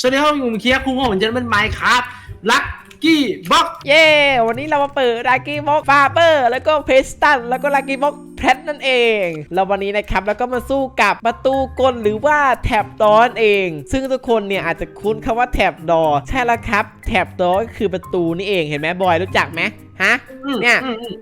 สวัสดีครับผมเคียร์คุ้งของผมเจนเป็นไมค์ครับลักกี้บ็อกเย้ วันนี้เรามาเปิดลักกี้บ็อกฟาเบอร์ แล้วก็เพสตัน แล้วก็ลักกี้บ็อกแพทนั่นเอง แล้ววันนี้นะครับแล้วก็มาสู้กับประตูกลหรือว่าแถบดอนเอง ซึ่งทุกคนเนี่ยอาจจะคุ้นคำว่าแถบดอ ใช่แล้วครับ แถบดอก็คือประตูนี่เองเห็นไหมบอยรู้จักไหมฮะเนี่ย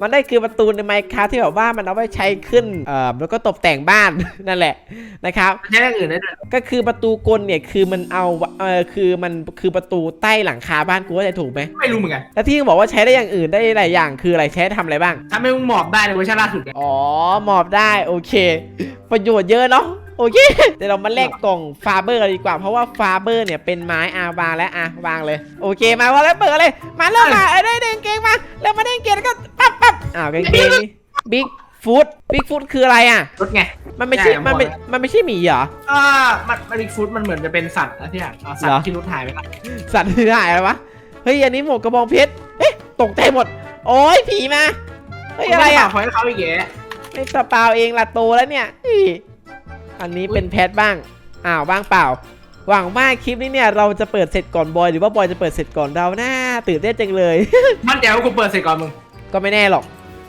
มันได้คือประตูในไมค์ครับที่แบบว่ามันเอาไว้ใช้ขึ้นเอ่อแล้วก็ตกแต่งบ้านนั่นแหละนะครับใช้อย่างอื่นได้ด้วยก็คือประตูกลเนี่ยคือมันเอาเออคือมันคือประตูใต้หลังคาบ้านกูเข้าใจถูกไหมไม่รู้เหมือนกันแล้วที่มึงบอกว่าใช้ได้อย่างอื่นได้หลายอย่างคืออะไรใช้ทำอะไรบ้างทำให้มึงหมอบได้ในเวอร์ชันล่าสุดไงอ๋อหมอบได้โอเค ประโยชน์เยอะเนาะโอเคเดี๋ยวเรามาแลกกล่องฟาเบอร์ดีกว่าเพราะว่าฟาเบอร์เนี่ยเป็นไม้อาวางและอะวางเลย โอเคมาว่าแล้วเปิดเลย มาเริ่มมาเอ้ยได้เด้งเกงมาเริ่มมาเด้งเกงแล้วก็ปั๊บปั๊บอ้าวกางเกงนี่บิ๊กฟุตบิ๊กฟุตคืออะไรอะรถไง มันไม่ใช่ใช่มันไม่หมดแล้วมันไม่ใช่หมีเหรออ่ามันมันบิ๊กฟุตมันเหมือนจะเป็นสัตว์นะที่อะเอาสัตเหรอว์ที่รุดหายไปละสัตว์หายอะไรวะ เฮ้ย อันนี้หมวกกระบองเพชร เอ๊ะ ตกใจหมด โอ้ยผีมา เฮ้ย อะไรอะขอให้เขาอีกแยะ ไม่สปาวเองละโตแล้วเนี่ยอี้อันนี้เป็นแพทบ้าง อ้าวบ้างเปล่า หวังว่าคลิปนี้เนี่ยเราจะเปิดเสร็จก่อนบอยหรือว่าบอยจะเปิดเสร็จก่อนเราหน้าตื่นเต้นจังเลย มั่นใจว่ากูเปิดเสร็จก่อนมึง ก็ไม่แน่หรอก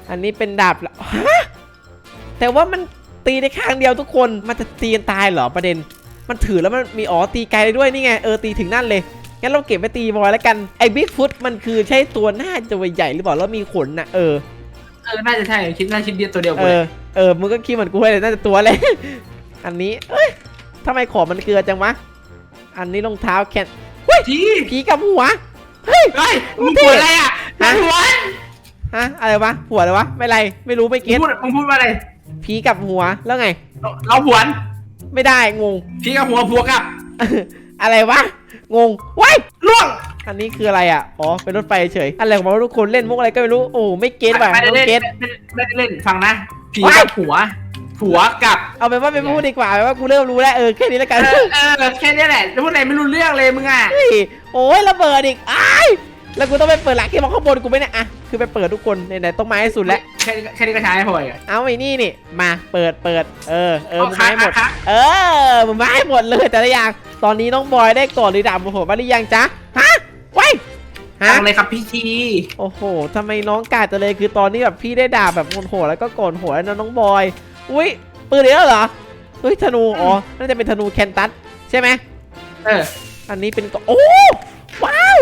อันนี้เป็นดาบละฮะแต่ว่ามันตีได้ข้างเดียวทุกคน มันจะตีกันตายเหรอประเด็น มันถือแล้วมันมีอ๋อตีไกลได้ด้วยนี่ไง เออตีถึงนั่นเลย งั้นเราเก็บไว้ตีบอยแล้วกัน ไอ้บิ๊กฟุตมันคือใช่ตัวหน้าจะใหญ่หรือเปล่าแล้วมีขนนะเออ เออ น่าจะใช่คิดน่าคิดเดียวตัวเดียวเอกูเลอยเออ มึงก็คิดเหมือนกูเลยน่าจะตัวเลย อันนี้ เอ้ยทำไมขอบมันเกลือจังวะ อันนี้รองเท้าแคนที่ผีกับหัว เฮ้ย เฮ้ยมึงพูดอะไรอะฮะหัวฮะ อะไรวะ หัวอะไรวะ ไม่ไร ไม่รู้ไม่มึเก็งตพูดมึงพูดว่าอะไรผีกับหัว แล้วไง เราเราหวนไม่ได้ งง พี่กับหัวผัวกับอะไรวะ งงว้ายล่วง อันนี้คืออะไรอะ อ๋อ เป็นรถไฟเฉย อะไรของมันวะทุกคนเล่นมุกอะไรก็ไม่รู้ โอ้ ไม่เก็ตว่ะไม่ได้ไม่เล่นเก็ตไม่ได้เล่น ฟังนะ ผีว้ายกับผัว ผัวกับ เอาเป็นว่าไม่พูดดีกว่าเอาเป็นว่ากูเริ่มรู้แล้วเออแค่นี้แล้วกัน เออเออแค่นี้แหละแล้วพูดอะไรไม่รู้เรื่องเลยมึงอะเฮ้ยโอ้ยระเบิดอีกอ้ายแล้วกูต้องไปเปิดหลักที่มองข้างบนกูไม่เนี่ยอะคือไปเปิดทุกคนไหนๆต้องมาให้สุดแล้วแค่นี้แค่นี้ก็ใช้พออีกอะเอาไอ้นี่นี่มาเปิดเปิด เออเออเอามึงมาให้หมดครับเออมึงมาให้หมดเลยแต่ละอย่างตอนนี้น้องบอยได้ก่อนหรือดาบโอ้โหมาหรือยังจ๊ะฮะไว้ ฮะทำเลยครับพี่ชีโอ้โหทำไมน้องกาดจะเลยคือตอนนี้แบบพี่ได้ดาบแบบโหดๆแล้วก็ก่อนโหดแล้วนะน้องบอย อุ้ยปืนเดียวเหรอเฮ้ยธนูอ๋อน่าจะเป็นธนูแคนตัสใช่ไหมเออ อันนี้เป็นก็โอ้ว้าว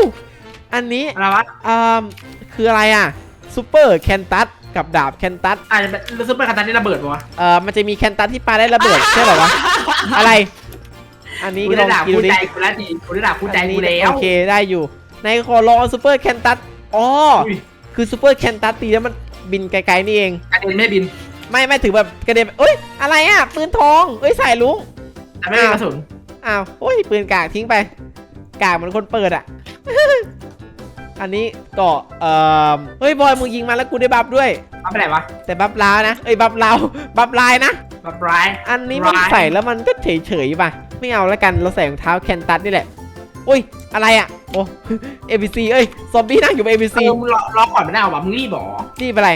อันนี้อะไรวะอ่าคืออะไรอะซูเปอร์แคนตัสกับดาบแคนตัสอาจจะเป็นซูเปอร์คาตานี่ระเบิดปะวะเอ่อมันจะมีแคนตัสที่ปาได้ระเบิดใช่เหรอวะอะไร อันนี้กูลได้องด่ากินกูดูดิใจกูแล้วดีกูได้ด่ากูใจอันนี้กูแล้วโอเคได้อยู่ ในขอลองซูเปอร์แคนตัสอ๋ออุ้ยคือซูเปอร์แคนตัสตีแล้วมันบินไกลๆนี่เอง กระเด็นไม่บินไม่ไม่ถือแบบกระเด็นเอ้ยอะไรอะปืนทองเอ้ยสายลุงแต่ไม่มีกระสุนอ้าวโอ้ยปืนกากทิ้งไปกากเหมือนคนเปิดอะ อันนี้เกาะเอ่อเฮ้ยบอยมึงยิงมาแล้วกูได้บัฟด้วยเอาไปไหนวะแต่บัฟลาวนะเอ้ยบัฟลาวบัฟลายนะมาบราย อันนี้มันร้ายใส่แล้วมันก็เฉยเฉยๆป่ะ ไม่เอาแล้วกันเราใส่รองเท้าแคนตัสนี่แหละ อุ้ย อะไรอะโอ้ ABC เอ้ย ซอมบี้นั่งอยู่บน ABC เออมึงรอรอก่อนไม่ได้เหรอวะมึงรีบเหรอนี่เป็นอะไร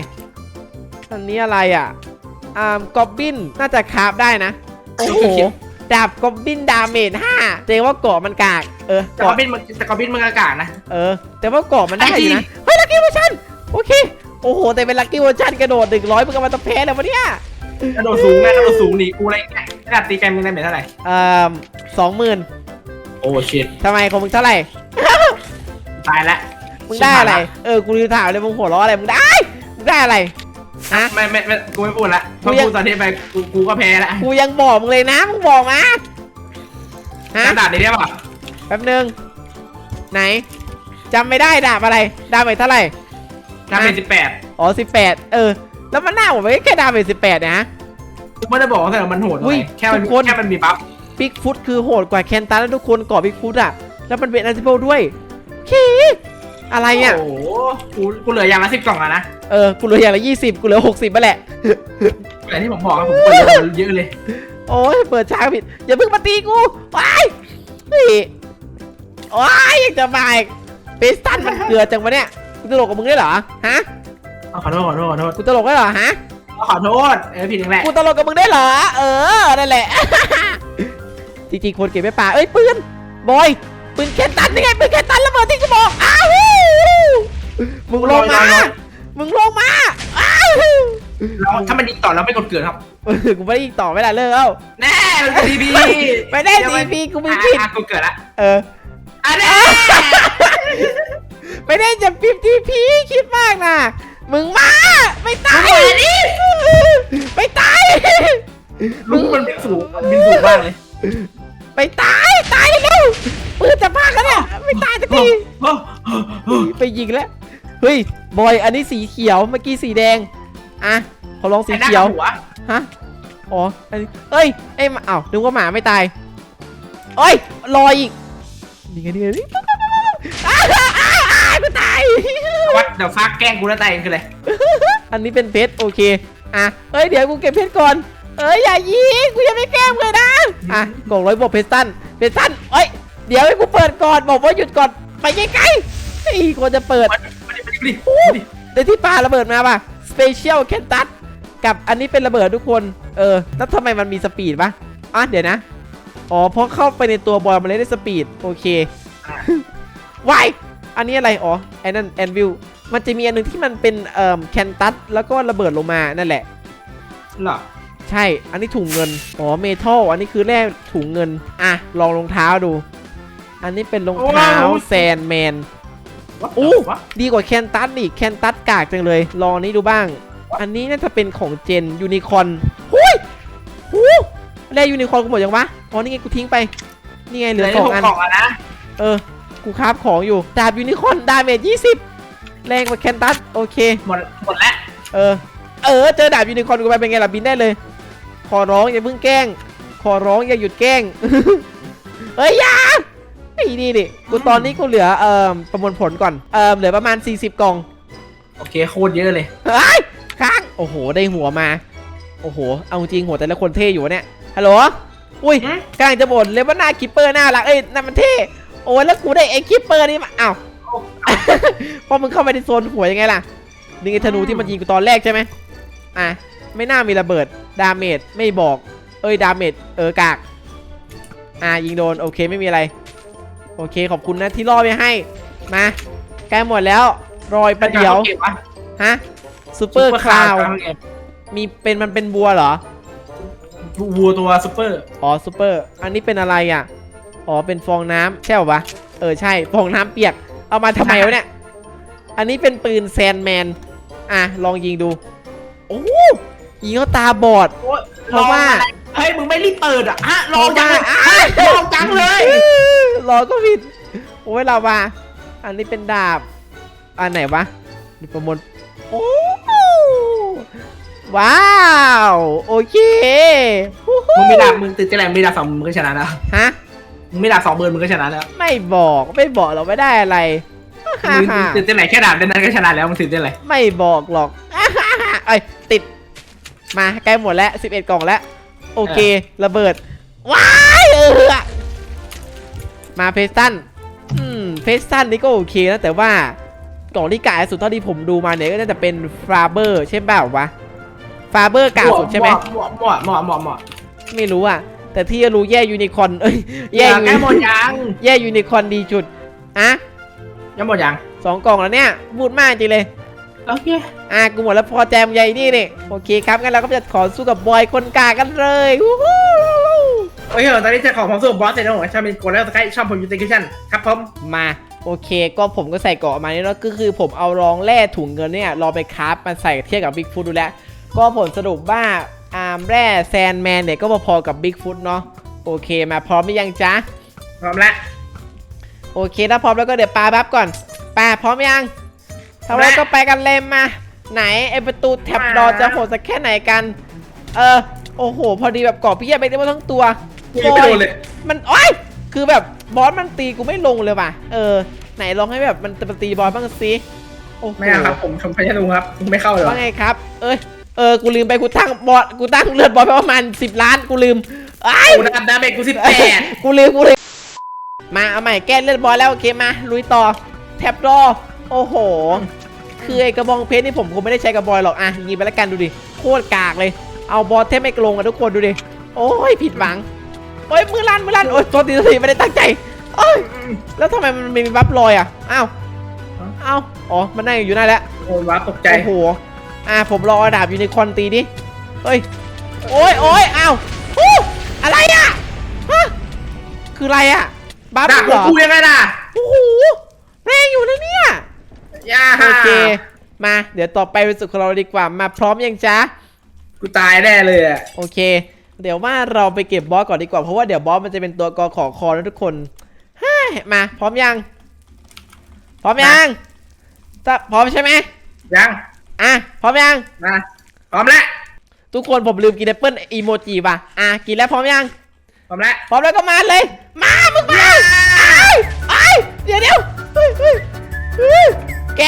อันนี้อะไรอะอ่ากอบบินน่าจะคราฟได้นะ โอ้โห ดาบกอบบินดาเมจห้าแสดงว่าเกาะมันกาก เออแต่กอเกาะบินมึงแต่กอบินมึงอากาศนะ เออ แต่ว่าเกาะมันได้ไอ้อจริยู่งนะ เฮ้ย ลักกี้เวอร์ชันโอเค โอ้โห แต่เป็นลักกี้เวอร์ชันกระโดดหนึ่งร้อยมึงกำลังจะแพ้แล้ววะเนี่ย กระโดดสูงนะกระโดดสูงหนีกูอะไรเงี้ยระดับตีแกมมึงได้เท่าไหร่เอ่อสองหมื่นโอ้ชิตทำไมของมึงเท่าไหร่ ตายละมึงได้อะไร เออ กูลืมถามเลยมึงหัวเราะอะไร มึงได้ มึงได้อะไรฮะ ไม่ไม่ไม่กูไม่พูดละกูกูยัง พูดตอนที่ไปกูกูก็แพ้ละกูยังบอกมึงเลยนะ มึงบอกมา ฮะ กระดาษนี้ได้ป่ะแป๊บนึง ไหนจำไม่ได้ดาบอะไร ดาบไปเท่าไหร่ดาเมจสิบแปดอ๋อสิบแปดเออ แล้วมันหน้าผมไปแค่ดาบไปสิบแปดนะฮะกูไม่ได้บอกว่าแต่มันโหดอุ้เลยยแค่มันทุกคน แค่มันมีบัฟ บิ๊กฟุตคือโหดกว่าแคนตันแล้วทุกคนก่อบิ๊กฟุตอะ แล้วมันเป็นอันซิเบิลด้วยโอเคอะไรอะโอ้โหกูกูเหลืออย่างละสิบกล่องอะนะเออกูเหลืออย่างละยี่สิบกูเหลือหกสิบไปแหละอย่างที่ผมบอกอะผมเปิดเร็วเยอะเลยโอ้ยเปิดช้าผิด อย่าเพิ่งมาตีกูว้ายนี่ว้ายอยากจะมาอีกเบสตันมันเกลือจังวะเนี่ยกูตลกกับมึงได้เหรอฮะเอาขอโทษขอโทษขอโทษกูตลกได้เหรอฮะเอาขอโทษเออผิดเองแหละกูตลกกับมึงได้เหรอ เออนั่นแหละจริงๆคนเก็บไม่ปลาเอ้ยปืนบอย ปืนแคนตันนี่ไงปืนแคนตันระเบิดที่กูบอกอ้าวมึงลงมา มึงลงมาอ้าวเราถ้ามันยิงต่อเราไม่กดเกิดครับเออกูไม่ได้ยิงต่อไม่ได้เลิกแล้วแน่มันเป็นดีบีไม่ได้ DB กูไม่ผิดกดเกิดละเอออันนี้ไม่ได้จะพิมพ์ทีพีคิดมากนะมึงมาไม่ตายไม่ตายลูกมันบินสูงมันบินสูงมากเลยไม่ตายตายเร็ว ปืนจะพังกันเนี่ยไม่ตายสักทีโอ้โหไปยิงแล้วเฮ้ยบอยอันนี้สีเขียวเมื่อกี้สีแดงอะขอลองสีไอ้หน้าเขียวหัวฮะอ๋ออันนี้เอ้ยเอ้ยมาอ้าวนึกว่าหมาไม่ตายเอ้ยลอยอีกนี่ไงนี่ไงนี่อ้าวอ้าวอ้าวอ้าวกูตายวัดเดี๋ยวฟ้าแกล้งกูแล้วตายเองคืออะไรอันนี้เป็นเพชรโอเคอะเอ้ยเดี๋ยวกูเก็บเพชรก่อนเอ้ยอย่ายิงกูยังไม่แกล้งเลยนะอะกล่องร้อยบอกเพชรสั้นเพชรสั้นเอ้ย เดี๋ยวให้กูเปิดก่อนบอกว่าหยุดก่อนไปไกลๆไอ้ควรจะเปิดมาดิมาดิมาดิมาดิได้ที่ปลาระเบิดมาป่ะ Special c a n t u s กับอันนี้เป็นระเบิดทุกคนเออแล้วทำไมมันมีสปีดปะอะเดี๋ยวนะอ๋อเพราะเข้าไปในตัวบอลมันเลยได้สปีดโอเควายอันนี้อะไรอ๋อไอ้นั่นแอนวิลมันจะมีอันหนึงที่มันเป็นเอ่อแคนตัสแล้วก็ระเบิดลงมานั่นแหละเหรอใช่ อันนี้ถุงเงิน อ๋อ เมทัล อันนี้คือแร่ถุงเงิน อะ ลองรองเท้าดู อันนี้เป็นรองเท้าแซนแมน What อู้ the fuck? ดีกว่าแคนตัสอีกแคนตัสกากจังเลย ลองอันนี้ดูบ้าง อันนี้น่าจะเป็นของเจนยูนิคอนหุยหูแร่ยูนิคอนกูหมดยังวะอ๋อนี่ไงกูทิ้งไป นี่ไงเหลือสองอันของอะนะเออ กูคราบของอยู่ ดาบยูนิคอนดาเมจยี่สิบแรงกว่าแคนตัสโอเค หมดหมดแล้ว เออ เออ เจอดาบยูนิคอร์นกูไปเป็นไงล่ะบินได้เลย ขอร้องอย่าเพิ่งแกล้ง ขอร้องอย่าหยุดแกล้ง เฮ้ยอย่า ไอ้นี่ดิกูตอนนี้กูเหลือเอ่อประมวลผลก่อนเอ่อเหลือประมาณ 40กล่องโอเคโคตรเยอะเลยเฮ้ยค้างโอ้โหได้หัวมา โอ้โห เอาจริงหัวแต่ละคนเท่อยู่วะเนี่ยฮัลโหลอุ้ยหืมกำลังจะบ่นเลยว่าหน้าคิปเปอร์น่ารักเอ้ยนั่นมันเท่โอ้ยแล้วกูได้ไอ้คิปเปอร์นี่มาอ้าวพอมึงเข้าไปในโซนหัวยังไงล่ะนี่ไงธนูที่มันยิงกูตอนแรกใช่ไหมอะไม่น่ามีระเบิดดาเมจไม่บอก เอ้ยดาเมจเออกาก อะยิงโดนโอเคไม่มีอะไร โอเคขอบคุณนะที่ล่อไปให้ มาใกล้หมดแล้วรอยประเดี๋ยวเก็บวะฮะซูเปอร์คลาวซุปเปอร์คาวมีเป็นมันเป็นบัวเหรอวัวตัวซุปเปอร์อ๋อซูเปอร์อันนี้เป็นอะไรอะอ๋อเป็นฟองน้ำใช่ป่าวะเออใช่ฟองน้ำเปียกเอามาทำไมวะเนี่ยอันนี้เป็นปืนแซนแมนอะลองยิงดูโอ้โหยิงเขาตาบอดโอ้ยเพราะว่าลองอไเฮ้ยมึงไม่รีบเปิดอะฮะลองจังเลยเพราะว่าฮะลองจังเลย รอก็ผิด โอ้ยเรามาอันนี้เป็นดาบ อันไหนวะนี่ประมวลโอ้ว้าว โอเคฮู้ฮู้มึงมีดาบมึงตื่นเต้นอะไรมึงมีดาบสองมือมึงก็ชนะแล้วฮะมึงมีดาบสองมือมึงก็ชนะแล้ว ไม่บอกไม่บอกเราไม่ได้อะไรฮ่ามึงฮ่าตื่นเต้นอะไรแค่ดาบเดินนั้นก็ชนะแล้วมึงตื่นเต้นอะไรไม่บอกหรอกฮ่าฮ่าฮ่าเอ้ยติด มาใกล้หมดแล้ว11กล่องแล้ว โอเค ระเบิด ว้ายเออ มาเพสตันอืมเพสตันนี่ก็โอเคนะแต่ว่ากล่องที่กายสุดเท่าที่ผมดูมาเนี่ยก็น่าจะเป็นฟาเบอร์ใช่เปล่าวะฟาเบอร์กาสุดใช่ไหมเหมาะเหมาะเหมาะเหมาะเหมาะไม่รู้อะแต่ที่รู้แย่ยูนิคอนเอ้ยแย่ย่ยูใกล้หมดยังแย่ยูนิคอนดีจุดอะยังหมดยังสองกล่องแล้วเนี่ยบูดมากจริงเลยโอเคอะกูหมดแล้วพอแจมใหญ่นี่นี่โอเคครับงั้นเราก็จะขอสู้กับบอยคนกากันเลยวู้ โอเคตอนนี้เจะของความสุขบอสเสร็จแล้วผมชอบเป็นกดแล้วสกายชอบผมยูเทคิชั่นครับผมมาโอเค ก็ผมก็ใส่เกาะมานี่แล้วก็คือผมเอารองแร่ถุงเงินเนี่ยรอไปคราฟมาใส่เทียบกับบิ๊กฟุตดูแล้วก็ผลสรุปว่าอาร์มแร่แซนแมนเนี่ยก็พอๆกับบิ๊กฟุตเนาะโอเคมาพร้อมหรือยังจ๊ะพร้อมแล้วโอเคถ้าพร้อมแล้วก็เดี๋ยวปาบับก่อนปาพร้อมยังถ้าแล้วก็ไปกันเลยมา ไหนไอประตูแท็บดอจะโหดสักแค่ไหนกัน เออโอ้โห พอดีแบบเกาะพี่แยไปได้หมดทั้งตัว กูยังไม่โดนเลย มันโอ้ยคือแบบบอสมันตีกูไม่ลงเลยว่ะ เออ ไหนลองให้แบบมันจะตีบอสบ้างสิโอ้โหไม่เอาครับผมชมพยานุครับมึงไม่เข้าเลยว่าไงครับ เอ้ย เออ กูลืมไปกูตั้งบอสกูตั้งเลือดบอสไปประมาณ10ล้าน กูลืมไอ้ายกูดาดาเมจกูสิบแปดกูลืมกูลืมมาเอาใหม่แก้เลือดบอสแล้วโอเคมาลุยต่อแท็บรอโอ้โห คือไอ้กระบองเพชรนี่ผมคงไม่ได้ใช้กับบอยหรอกอะยิงไปแล้วกันดูดิโคตรกากเลย เอาบอสแทบไม่ลงกันทุกคนดูดิโอ้ยผิดหวัง โอ้ยมือลั่นมือลั่นโอ้ยโทษทีโทษทีไม่ได้ตั้งใจเอ้ยแล้วทำไมมันมีบัฟลอยอะอ้าวอ้าวอ๋อมันนั่งอยู่นั่นแหละโอ้ว้าตกใจโอ้โหอะผมรอดาบยูนิคอร์นตีดิเฮ้ยโอ้ยโอ้ยอ้าวฮู้อะไรอะฮะคืออะไรอะบัฟด่าเหรอกูยังไงด่าโอ้โหแรงอยู่นะเนี่ยย่าโอเคมาเดี๋ยวต่อไปเป็นสุดของเราดีกว่ามาพร้อมยังจ๊ะกูตายแน่เลยอะโอเค เดี๋ยวว่าเราไปเก็บบอสก่อนดีกว่า เพราะว่าเดี๋ยวบอสมันจะเป็นตัวกอขอคอนะทุกคนเฮ้ยมาพร้อมยัง พร้อมยังถ้าพร้อมใช่ไหมยังอะพร้อมยังมาพร้อมแล้วทุกคนผมลืมกินแอปเปิลอีโมจิป่ะอะกินแล้วพร้อมยังพร้อมแล้วพร้อมแล้วก็มาเลย มามึงมาไอ้ไอ้ยเดี๋ยวเดี๋ยวเฮ้ยเฮ้ยเฮ้ยแก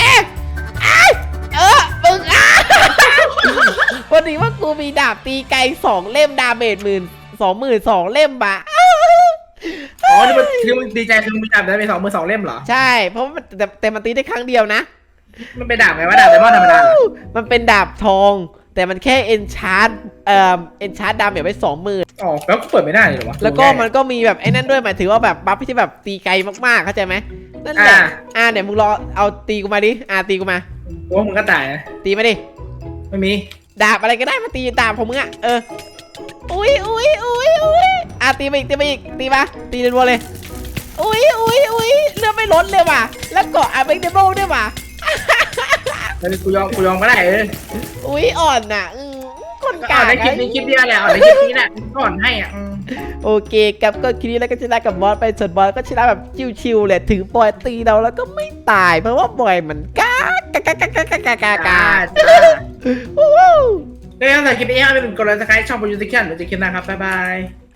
มีดาบตีไกลสองเล่มดาเมจหมื่นสองหมื่นสองเล่มบะอ๋อนี่มันคือมึงดีใจคือมึงมีดาบได้ไปสองมือสองเล่มเหรอ ใช่ เพราะว่ามันแต่แต่มันตีได้ครั้งเดียวนะ มันเป็นดาบไงวะดาบไดมอนด์ธรรมดาเหรอมันเป็นดาบทอง แต่มันแค่เอนชาร์ดเอ่อเอนชาร์ดดาเมจไว้สองหมื่นอ๋อแล้วก็เปิดไม่ได้เลยเหรอวะแล้วก็มันก็มีแบบไอ้นั่นด้วยหมายถึงว่าแบบบัฟที่แบบตีไกลมากๆ เข้าใจไหมนั่นแหละ อ่าอ่าเดี๋ยวมึงรอเอาตีกูมาดิ อ่าตีกูมาโอ้มึงก็ตายนะตีมาดิ ไม่มีดาบอะไรก็ได้มาตีดาบของมึงอะเอออุ้ยอุ้ยอุ้ยอุ้ยอะตีมาอีกตีมาอีกตีมาตีรัวๆเลยอุ้ยอุ้ยอุ้ยเลือดไม่ลดเลยว่ะ แล้วเกาะอะเบกเดโบด้วยว่ะแล้วกูยอมกูยอมก็ได้เอออุ้ยอ่อนน่ะอืมคนก็กาเอากในคลิปนี้คลิปเดียวแหละเอาในคลิปนี้แหละก่อนให้อะอืม โอเคกับก็คิดแล้วก็ชนะกับบอสไปส่วนบอสก็ชนะแบบชิวๆแหละถือบอยตีเราแล้วก็ไม่ตาย เพราะว่าบอยมันกากกากกากกากกากโอ้โหเรื่องสำหรับคลิปนี้เป็นกดไลค์สไครต์ช่องบนยูทูบแคนเราจะคลิปหน้าครับบ๊ายบาย